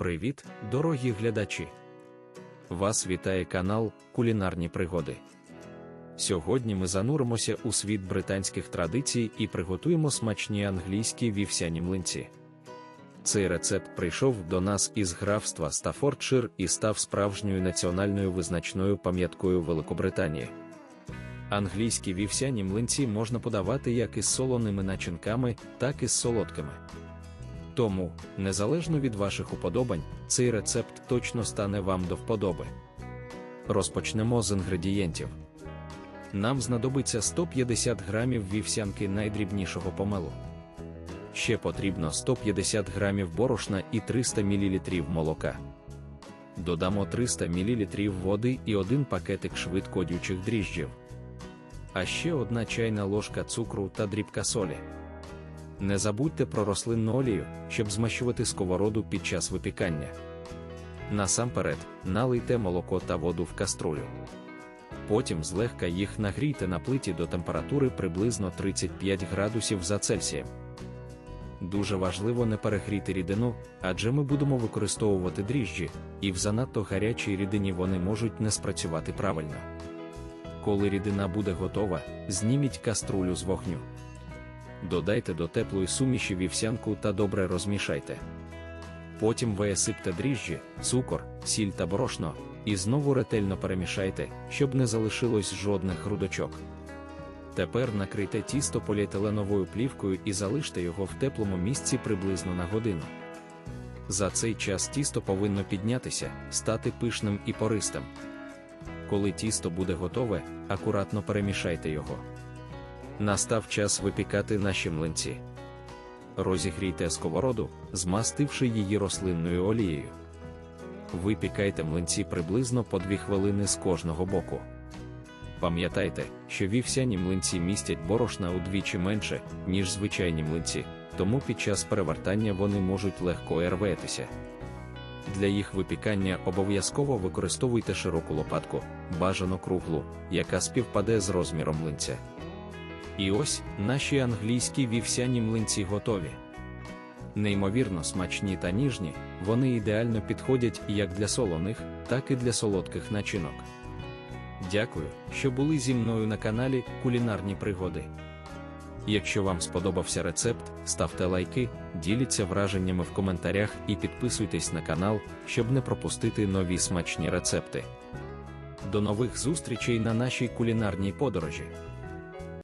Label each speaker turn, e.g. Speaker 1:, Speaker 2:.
Speaker 1: Привіт, дорогі глядачі! Вас вітає канал Кулінарні пригоди. Сьогодні ми зануримося у світ британських традицій і приготуємо смачні англійські вівсяні млинці. Цей рецепт прийшов до нас із графства Стафордшир і став справжньою національною визначною пам'яткою Великобританії. Англійські вівсяні млинці можна подавати як із солоними начинками, так і з солодкими. Тому, незалежно від ваших уподобань, цей рецепт точно стане вам до вподоби. Розпочнемо з інгредієнтів. Нам знадобиться 150 грамів вівсянки найдрібнішого помелу. Ще потрібно 150 грамів борошна і 300 мл молока. Додамо 300 мл води і один пакетик швидкодючих дріжджів. А ще одна чайна ложка цукру та дрібка солі. Не забудьте про рослинну олію, щоб змащувати сковороду під час випікання. Насамперед, налийте молоко та воду в каструлю. Потім злегка їх нагрійте на плиті до температури приблизно 35 градусів за Цельсієм. Дуже важливо не перегріти рідину, адже ми будемо використовувати дріжджі, і в занадто гарячій рідині вони можуть не спрацювати правильно. Коли рідина буде готова, зніміть каструлю з вогню. Додайте до теплої суміші вівсянку та добре розмішайте. Потім висипте дріжджі, цукор, сіль та борошно, і знову ретельно перемішайте, щоб не залишилось жодних грудочок. Тепер накрийте тісто поліетиленовою плівкою і залиште його в теплому місці приблизно на годину. За цей час тісто повинно піднятися, стати пишним і пористим. Коли тісто буде готове, акуратно перемішайте його. Настав час випікати наші млинці. Розігрійте сковороду, змастивши її рослинною олією. Випікайте млинці приблизно по 2 хвилини з кожного боку. Пам'ятайте, що вівсяні млинці містять борошна удвічі менше, ніж звичайні млинці, тому під час перевертання вони можуть легко рветися. Для їх випікання обов'язково використовуйте широку лопатку, бажано круглу, яка співпаде з розміром млинця. І ось наші англійські вівсяні млинці готові. Неймовірно смачні та ніжні, вони ідеально підходять як для солоних, так і для солодких начинок. Дякую, що були зі мною на каналі Кулінарні Пригоди. Якщо вам сподобався рецепт, ставте лайки, діліться враженнями в коментарях і підписуйтесь на канал, щоб не пропустити нові смачні рецепти. До нових зустрічей на нашій кулінарній подорожі!